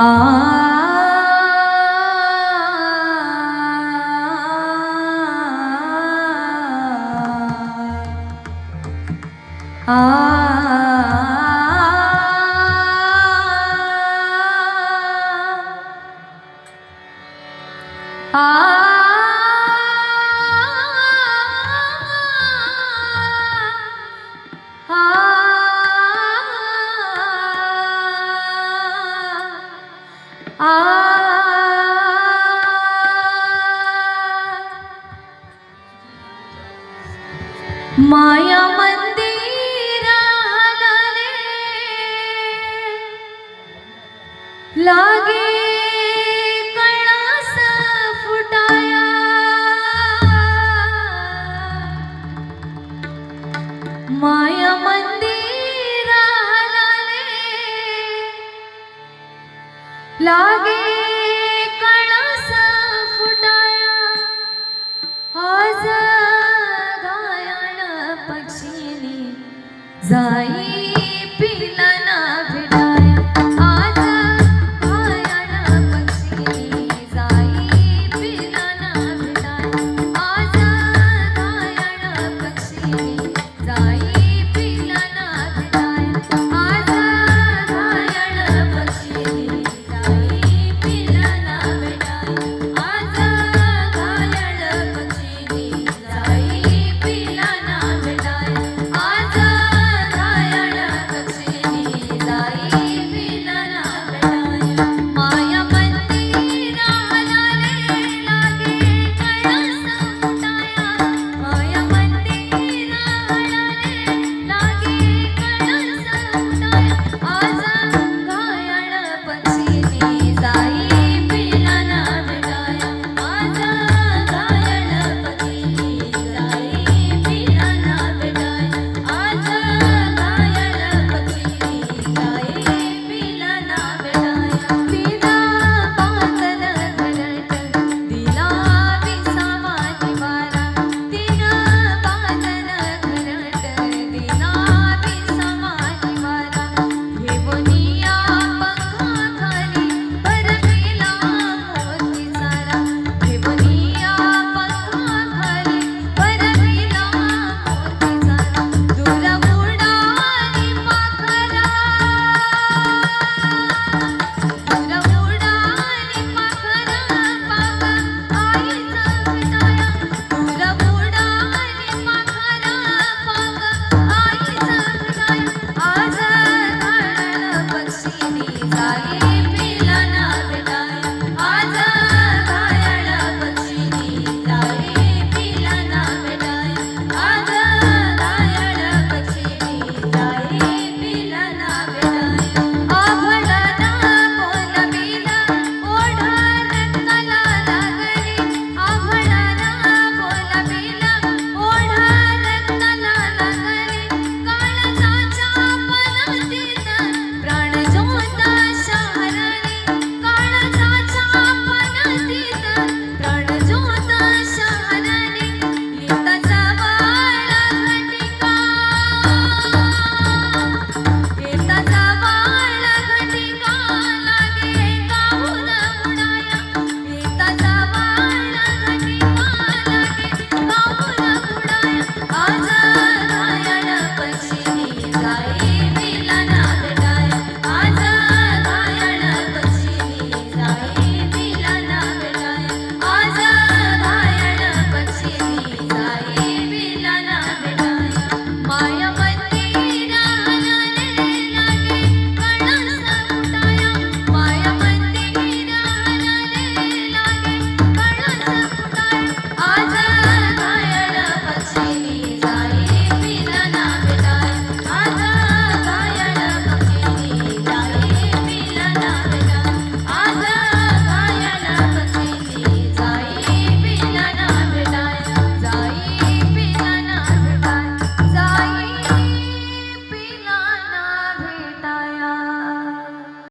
Ah माया मंदिराला लागे लागे कळस फुटाया आज गायन पक्षिणी जाई